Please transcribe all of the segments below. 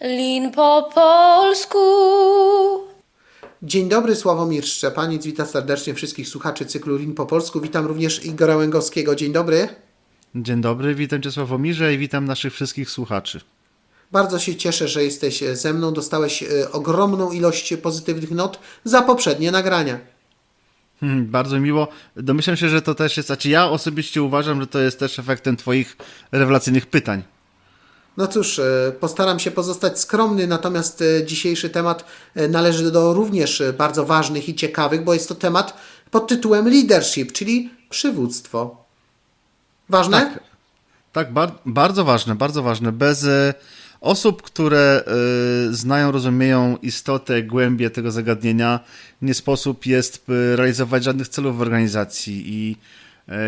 Lin po polsku. Dzień dobry, Sławomir Szczepaniec. Witam serdecznie wszystkich słuchaczy cyklu Lin po polsku. Witam również Igora Łęgowskiego. Dzień dobry. Dzień dobry, witam Cię Sławomirze i witam naszych wszystkich słuchaczy. Bardzo się cieszę, że jesteś ze mną. Dostałeś e, ogromną ilość pozytywnych not za poprzednie nagrania. Hmm, bardzo miło. Domyślam się, że to też jest, znaczy ja osobiście uważam, że to jest też efektem Twoich rewelacyjnych pytań. No cóż, e, postaram się pozostać skromny, natomiast e, dzisiejszy temat e, należy do również bardzo ważnych i ciekawych, bo jest to temat pod tytułem leadership, czyli przywództwo. Ważne? Tak, tak bar bardzo ważne, bardzo ważne. Bez osób, które znają, rozumieją istotę, głębię tego zagadnienia, nie sposób jest realizować żadnych celów w organizacji i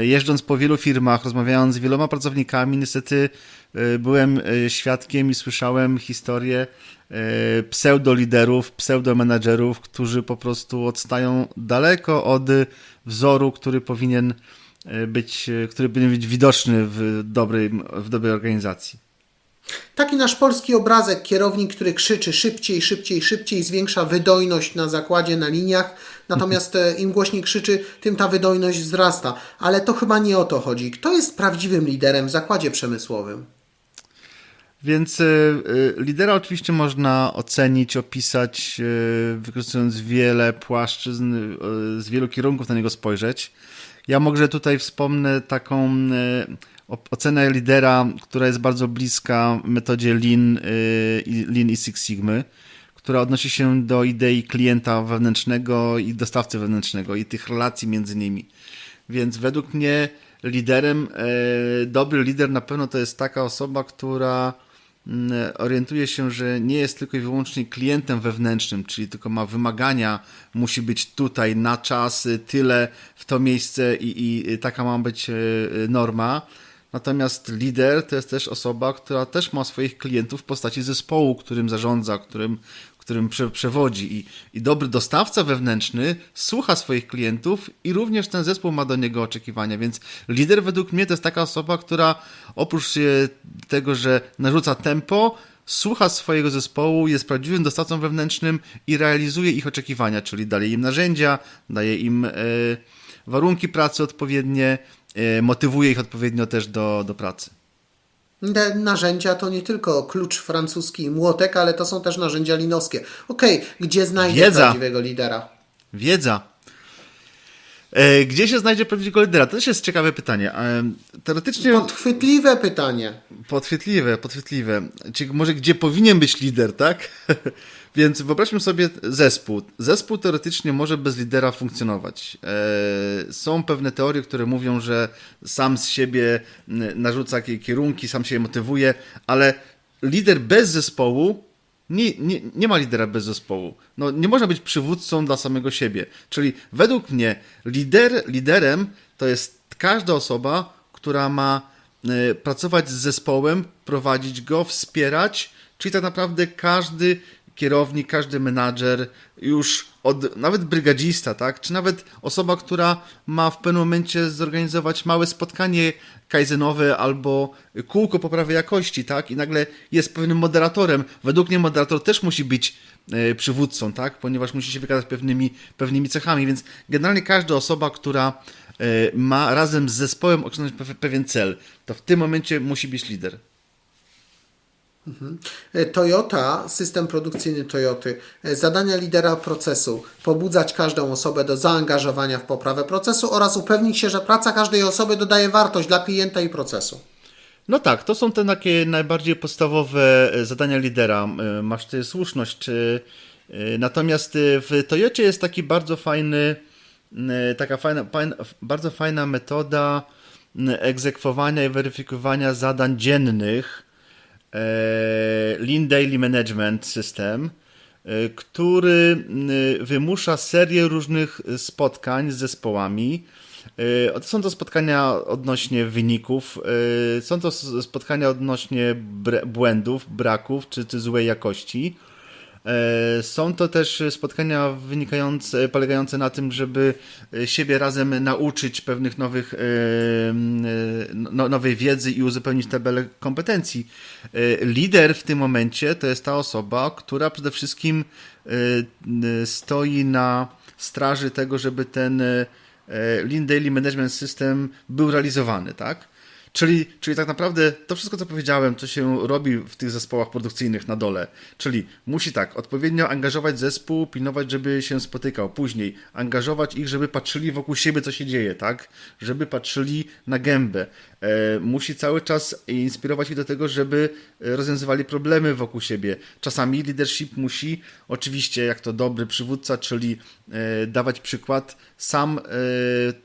jeżdżąc po wielu firmach, rozmawiając z wieloma pracownikami, niestety e, byłem e, świadkiem i słyszałem historie e, pseudoliderów, pseudomenadżerów, którzy po prostu odstają daleko od wzoru, który powinien e, być, e, który powinien być widoczny w dobrej, w dobrej organizacji. Taki nasz polski obrazek, kierownik, który krzyczy szybciej, szybciej, szybciej, zwiększa wydojność na zakładzie, na liniach, natomiast e, im głośniej krzyczy, tym ta wydojność wzrasta. Ale to chyba nie o to chodzi. Kto jest prawdziwym liderem w zakładzie przemysłowym? Więc e, e, lidera oczywiście można ocenić, opisać, wykorzystując wiele płaszczyzn, z wielu kierunków na niego spojrzeć. Ja może tutaj wspomnę taką ocenę lidera, która jest bardzo bliska metodzie Lean, i- Lean i Six Sigmy, która odnosi się do idei klienta wewnętrznego i dostawcy wewnętrznego i tych relacji między nimi. Więc według mnie liderem, e, dobry lider na pewno to jest taka osoba, która mm, orientuje się, że nie jest tylko i wyłącznie klientem wewnętrznym, czyli tylko ma wymagania, musi być tutaj na czas, y, tyle w to miejsce i, i taka ma być e, norma. Natomiast lider to jest też osoba, która też ma swoich klientów w postaci zespołu, którym zarządza, którym, którym prze, przewodzi. I, I dobry dostawca wewnętrzny słucha swoich klientów i również ten zespół ma do niego oczekiwania. Więc lider według mnie to jest taka osoba, która oprócz e, tego, że narzuca tempo, słucha swojego zespołu, jest prawdziwym dostawcą wewnętrznym i realizuje ich oczekiwania, czyli daje im narzędzia, daje im e, warunki pracy odpowiednie, e, motywuje ich odpowiednio też do, do pracy. Te narzędzia to nie tylko klucz francuski i młotek, ale to są też narzędzia linowskie. Okej, gdzie znajdę Wiedza. prawdziwego lidera? Wiedza. E, Gdzie się znajdzie prawdziwego lidera? To też jest ciekawe pytanie. E, Teoretycznie Podchwytliwe pytanie. Podchwytliwe, podchwytliwe. Czyli może gdzie powinien być lider, tak? Więc wyobraźmy sobie zespół. Zespół teoretycznie może bez lidera funkcjonować. E, Są pewne teorie, które mówią, że sam z siebie narzuca jakie kierunki, sam się motywuje, ale lider bez zespołu nie, nie, nie ma lidera bez zespołu. No, nie można być przywódcą dla samego siebie. Czyli według mnie lider, liderem to jest każda osoba, która ma pracować z zespołem, prowadzić go, wspierać, czyli tak naprawdę każdy kierownik, każdy menadżer, już od, nawet brygadzista, tak? Czy nawet osoba, która ma w pewnym momencie zorganizować małe spotkanie kaizenowe albo kółko poprawy jakości, tak? I nagle jest pewnym moderatorem. Według mnie moderator też musi być e, przywódcą, tak? Ponieważ musi się wykazać pewnymi, pewnymi cechami, więc generalnie każda osoba, która ma razem z zespołem osiągnąć pew- pewien cel, to w tym momencie musi być lider. E, Toyota, system produkcyjny Toyoty, e, zadania lidera procesu, pobudzać każdą osobę do zaangażowania w poprawę procesu oraz upewnić się, że praca każdej osoby dodaje wartość dla klienta i procesu. No tak, to są te takie najbardziej podstawowe e, zadania lidera. E, Masz tutaj słuszność. E, Natomiast e, w Toyocie jest taki bardzo fajny, e, taka fajna, fajna, bardzo fajna metoda m, egzekwowania i weryfikowania zadań dziennych. e, Lean Daily Management System, który wymusza serię różnych spotkań z zespołami. Są to spotkania odnośnie wyników, są to spotkania odnośnie błędów, braków czy, czy złej jakości. E, Są to też spotkania wynikające, polegające na tym, żeby e, siebie razem nauczyć pewnych nowych, e, no, nowej wiedzy i uzupełnić tabelę kompetencji. Lider w tym momencie to jest ta osoba, która przede wszystkim stoi na straży tego, żeby ten Lean Daily Management System był realizowany, tak? Czyli, czyli tak naprawdę to wszystko, co powiedziałem, co się robi w tych zespołach produkcyjnych na dole, czyli musi tak, odpowiednio angażować zespół, pilnować, żeby się spotykał, później angażować ich, żeby patrzyli wokół siebie, co się dzieje, tak? Żeby patrzyli na gębę. E, musi cały czas inspirować ich do tego, żeby e, rozwiązywali problemy wokół siebie. Czasami leadership musi, oczywiście, jak to dobry przywódca, czyli e, dawać przykład, sam e,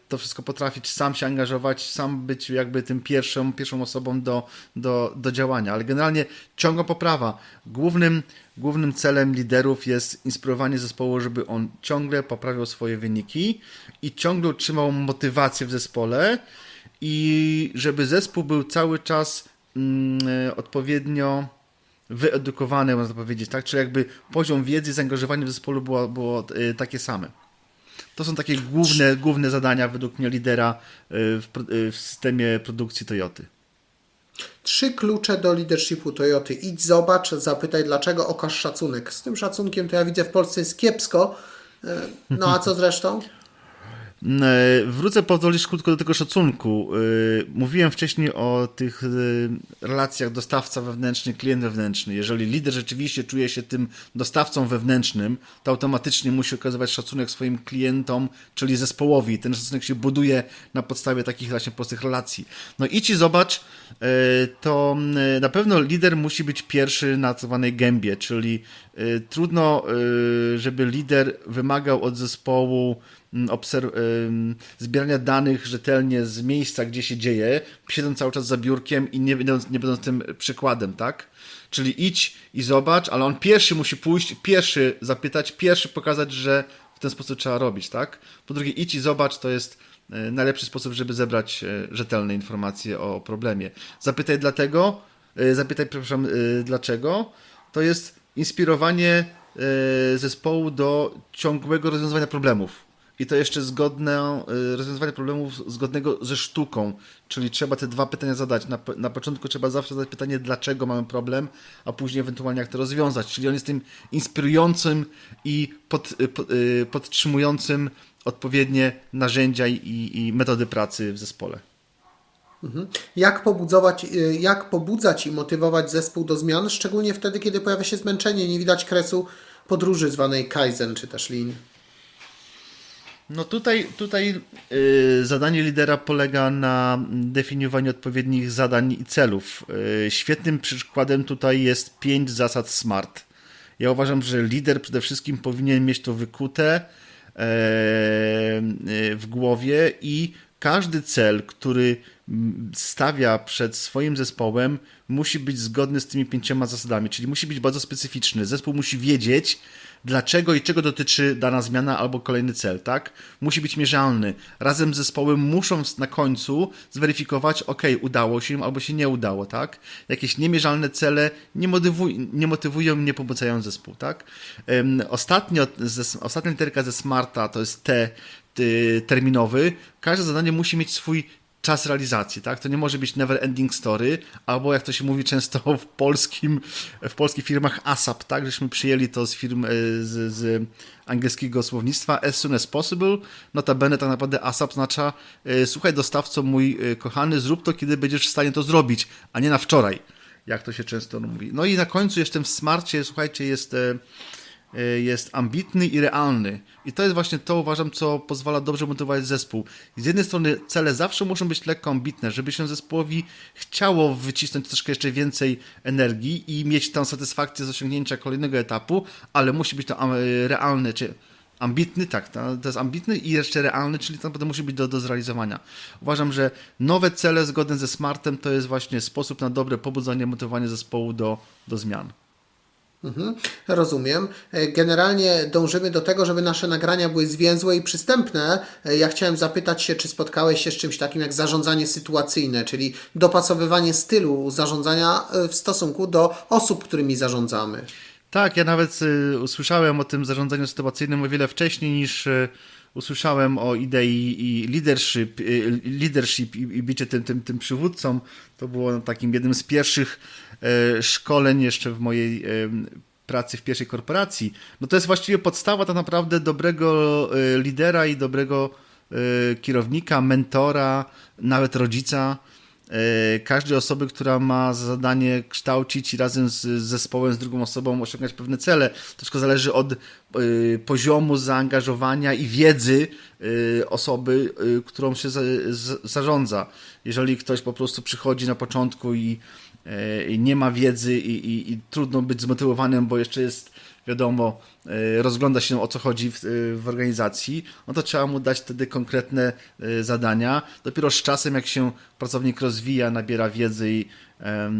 to wszystko potrafić, sam się angażować, sam być jakby tym pierwszą, pierwszą osobą do, do, do działania. Ale generalnie ciągła poprawa. Głównym, głównym celem liderów jest inspirowanie zespołu, żeby on ciągle poprawiał swoje wyniki i ciągle utrzymał motywację w zespole i żeby zespół był cały czas mm, odpowiednio wyedukowany, można powiedzieć, tak? Czyli jakby poziom wiedzy i zaangażowanie w zespole było, było e, takie same. To są takie główne, główne zadania według mnie lidera e, w, e, w systemie produkcji Toyoty. Trzy klucze do leadershipu Toyoty. Idź, zobacz, zapytaj dlaczego, okaż szacunek. Z tym szacunkiem to ja widzę w Polsce jest kiepsko. E, No a co z resztą? E, Wrócę pozwolisz krótko do tego szacunku. E, Mówiłem wcześniej o tych e, relacjach dostawca wewnętrzny, klient wewnętrzny. Jeżeli lider rzeczywiście czuje się tym dostawcą wewnętrznym, to automatycznie musi okazywać szacunek swoim klientom, czyli zespołowi. Ten szacunek się buduje na podstawie takich właśnie prostych relacji. No i zobacz, e, to e, na pewno lider musi być pierwszy na tak zwanej gębie, czyli e, trudno, e, żeby lider wymagał od zespołu mm, obserw- zbierania danych rzetelnie z miejsca, gdzie się dzieje, siedząc cały czas za biurkiem i nie będąc, nie będąc tym przykładem, tak? Czyli idź i zobacz, ale on pierwszy musi pójść, pierwszy zapytać, pierwszy pokazać, że w ten sposób trzeba robić, tak? Po drugie, idź i zobacz, to jest e, najlepszy sposób, żeby zebrać e, rzetelne informacje o problemie. Zapytaj dlatego, e, zapytaj, przepraszam, dlaczego, to jest inspirowanie zespołu do ciągłego rozwiązywania problemów. I to jeszcze zgodne, y, rozwiązywanie problemów zgodnego ze sztuką, czyli trzeba te dwa pytania zadać. Na, na początku trzeba zawsze zadać pytanie, dlaczego mamy problem, a później ewentualnie jak to rozwiązać. Czyli on jest tym inspirującym i pod, y, y, podtrzymującym odpowiednie narzędzia i, i metody pracy w zespole. Jak, pobudzować, jak pobudzać i motywować zespół do zmian, szczególnie wtedy, kiedy pojawia się zmęczenie, nie widać kresu podróży zwanej Kaizen czy też Lean. No tutaj, tutaj y, zadanie lidera polega na definiowaniu odpowiednich zadań i celów. Y, świetnym przykładem tutaj jest pięć zasad SMART. Ja uważam, że lider przede wszystkim powinien mieć to wykute e, e, w głowie i każdy cel, który stawia przed swoim zespołem, musi być zgodny z tymi pięcioma zasadami, czyli musi być bardzo specyficzny. Zespół musi wiedzieć, dlaczego i czego dotyczy dana zmiana albo kolejny cel, tak? Musi być mierzalny. Razem z zespołem muszą na końcu zweryfikować, ok, udało się im albo się nie udało, tak? Jakieś niemierzalne cele nie, motywuj, nie motywują, nie pobudzają zespół, tak? Ym, ostatnio, ze, ostatnia literka ze Smarta to jest T terminowy. Każde zadanie musi mieć swój czas realizacji, tak? To nie może być never ending story, albo jak to się mówi często w polskim, w polskich firmach ASAP, tak? Żeśmy przyjęli to z firm e, z, z angielskiego słownictwa as soon as possible. Notabene tak naprawdę ASAP oznacza e, słuchaj dostawco mój e, kochany, zrób to, kiedy będziesz w stanie to zrobić, a nie na wczoraj, jak to się często mówi. No i na końcu jeszcze w smarcie, słuchajcie, jest jest ambitny i realny. I to jest właśnie to, uważam, co pozwala dobrze motywować zespół. Z jednej strony cele zawsze muszą być lekko ambitne, żeby się zespołowi chciało wycisnąć troszkę jeszcze więcej energii i mieć tę satysfakcję z osiągnięcia kolejnego etapu, ale musi być to am- realne, czy ambitny, tak, to, jest ambitny i jeszcze realny, czyli to naprawdę musi być do, do zrealizowania. Uważam, że nowe cele zgodne ze smartem to jest właśnie sposób na dobre pobudzanie, motywowanie zespołu do, do zmian. Mhm, rozumiem. E, Generalnie dążymy do tego, żeby nasze nagrania były zwięzłe i przystępne. E, Ja chciałem zapytać się, czy spotkałeś się z czymś takim jak zarządzanie sytuacyjne, czyli dopasowywanie stylu zarządzania e, w stosunku do osób, którymi zarządzamy. Tak, ja nawet usłyszałem o tym zarządzaniu sytuacyjnym o wiele wcześniej niż usłyszałem o idei i leadership, y, leadership i, i bycie tym, tym, tym przywódcą. To było takim jednym z pierwszych e, szkoleń jeszcze w mojej e, pracy w pierwszej korporacji. No to jest właściwie podstawa tak naprawdę dobrego e, lidera i dobrego kierownika, mentora, nawet rodzica każdej osoby, która ma za zadanie kształcić i razem z zespołem, z drugą osobą osiągać pewne cele. To wszystko zależy od e, poziomu zaangażowania i wiedzy e, osoby, e, którą się zarządza. Jeżeli ktoś po prostu przychodzi na początku e, i nie ma wiedzy i, i, i trudno być zmotywowanym, bo jeszcze jest wiadomo, e, rozgląda się o co chodzi w, w organizacji, no to trzeba mu dać wtedy konkretne e, zadania. Dopiero z czasem, jak się pracownik rozwija, nabiera wiedzy i, e,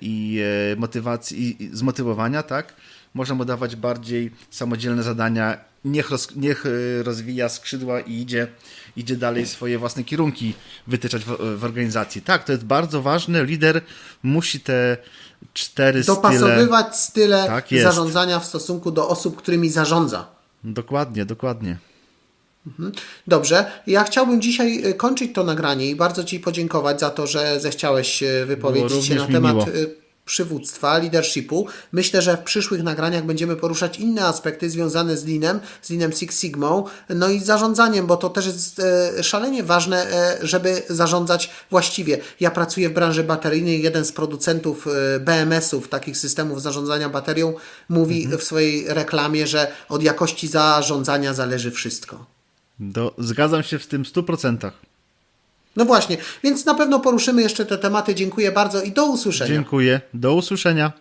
i e, motywacji, i zmotywowania, tak, można mu dawać bardziej samodzielne zadania. Niech, roz, niech e, rozwija skrzydła i idzie, idzie dalej swoje własne kierunki wytyczać w, w organizacji. Tak, to jest bardzo ważne. Lider musi te cztery style... Dopasowywać style Tak jest. zarządzania w stosunku do osób, którymi zarządza. Dokładnie, dokładnie. Dobrze, ja chciałbym dzisiaj y, kończyć to nagranie i bardzo Ci podziękować za to, że zechciałeś y, wypowiedzieć się na temat miło. Przywództwa, leadershipu. Myślę, że w przyszłych nagraniach będziemy poruszać inne aspekty związane z Leanem, z Leanem Six Sigmą, no i zarządzaniem, bo to też jest e, szalenie ważne, e, żeby zarządzać właściwie. Ja pracuję w branży bateryjnej, jeden z producentów e, BMS-ów, takich systemów zarządzania baterią, mówi Mhm. w swojej reklamie, że od jakości zarządzania zależy wszystko. Do, zgadzam się w tym 100%. No właśnie, więc na pewno poruszymy jeszcze te tematy. Dziękuję bardzo i do usłyszenia. Dziękuję. Do usłyszenia.